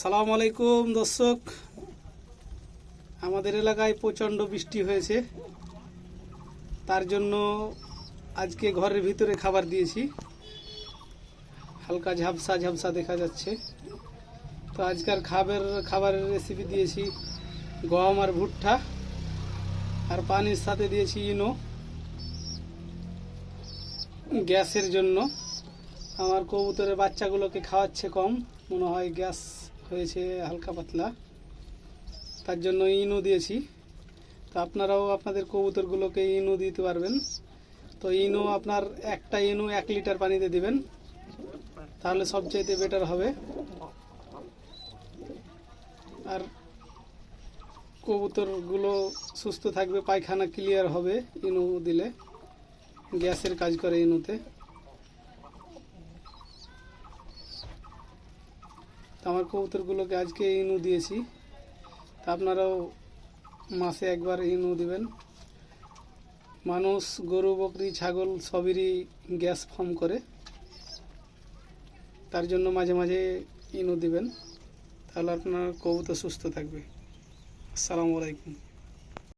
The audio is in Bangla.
সালাম আলাইকুম, দর্শক। আমাদের এলাকায় প্রচণ্ড বৃষ্টি হয়েছে। তার জন্য আজকে ঘরের ভিতরে খাবার দিয়েছি। হালকা ঝাপসা ঝাপসা দেখা যাচ্ছে। তো আজকার খাবার, খাবারের রেসিপি দিয়েছি গম আর ভুট্টা আর পানির সাথে দিয়েছি ইনো। গ্যাসের জন্য। আমার কবুতরের বাচ্চাগুলোকে খাওয়াচ্ছে কম। মনে হয় গ্যাস হয়েছে হালকা পাতলা। তার জন্য ইনু দিয়েছি। তো আপনারাও আপনাদের কবুতরগুলোকে ইনু দিতে পারবেন। তো ইনু আপনার একটা ইনু এক লিটার পানিতে দিবেন। তাহলে সবচাইতে বেটার হবে। আর কবুতরগুলো সুস্থ থাকবে, পায়খানা ক্লিয়ার হবে ইনু দিলে। গ্যাসের কাজ করে ইনুতে। তো আমার কবুতরগুলোকে আজকে ইনু দিয়েছি। তা আপনারাও মাসে একবার ইনু দিবেন। মানুষ, গরু, বকরি, ছাগল সবেরই গ্যাস ফর্ম করে। তার জন্য মাঝে মাঝে ইনু দিবেন। তাহলে আপনার কবুতর সুস্থ থাকবে। আসসালামু আলাইকুম।